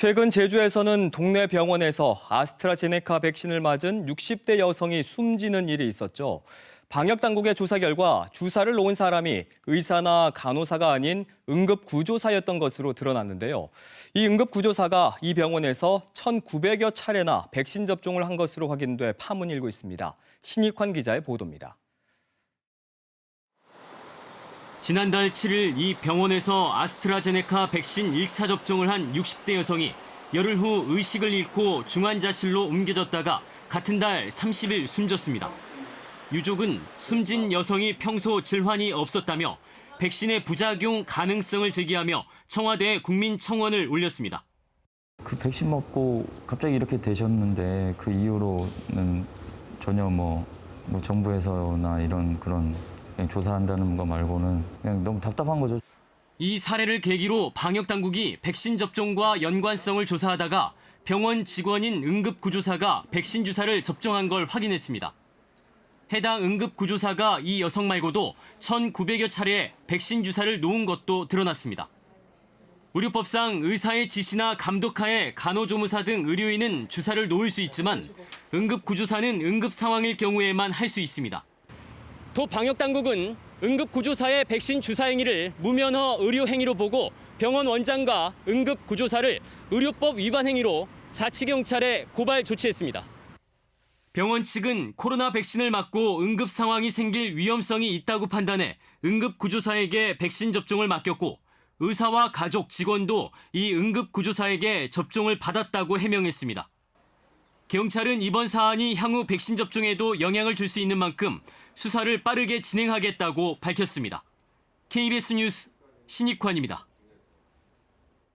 최근 제주에서는 동네 병원에서 아스트라제네카 백신을 맞은 60대 여성이 숨지는 일이 있었죠. 방역 당국의 조사 결과 주사를 놓은 사람이 의사나 간호사가 아닌 응급 구조사였던 것으로 드러났는데요. 이 응급 구조사가 이 병원에서 1,900여 차례나 백신 접종을 한 것으로 확인돼 파문이 일고 있습니다. 신익환 기자의 보도입니다. 지난달 7일 이 병원에서 아스트라제네카 백신 1차 접종을 한 60대 여성이 열흘 후 의식을 잃고 중환자실로 옮겨졌다가 같은 달 30일 숨졌습니다. 유족은 숨진 여성이 평소 질환이 없었다며 백신의 부작용 가능성을 제기하며 청와대에 국민청원을 올렸습니다. 그 백신 먹고 갑자기 이렇게 되셨는데 그 이후로는 전혀 뭐, 뭐 정부에서나 이런 그런 그냥 조사한다는 거 말고는 그냥 너무 답답한 거죠. 이 사례를 계기로 방역 당국이 백신 접종과 연관성을 조사하다가 병원 직원인 응급구조사가 백신 주사를 접종한 걸 확인했습니다. 해당 응급구조사가 이 여성 말고도 1,900여 차례 백신 주사를 놓은 것도 드러났습니다. 의료법상 의사의 지시나 감독하에 간호조무사 등 의료인은 주사를 놓을 수 있지만 응급구조사는 응급 상황일 경우에만 할 수 있습니다. 도 방역당국은 응급구조사의 백신 주사 행위를 무면허 의료 행위로 보고 병원 원장과 응급구조사를 의료법 위반 행위로 자치경찰에 고발 조치했습니다. 병원 측은 코로나 백신을 맞고 응급 상황이 생길 위험성이 있다고 판단해 응급구조사에게 백신 접종을 맡겼고 의사와 가족, 직원도 이 응급구조사에게 접종을 받았다고 해명했습니다. 경찰은 이번 사안이 향후 백신 접종에도 영향을 줄 수 있는 만큼 수사를 빠르게 진행하겠다고 밝혔습니다. KBS 뉴스 신익환입니다.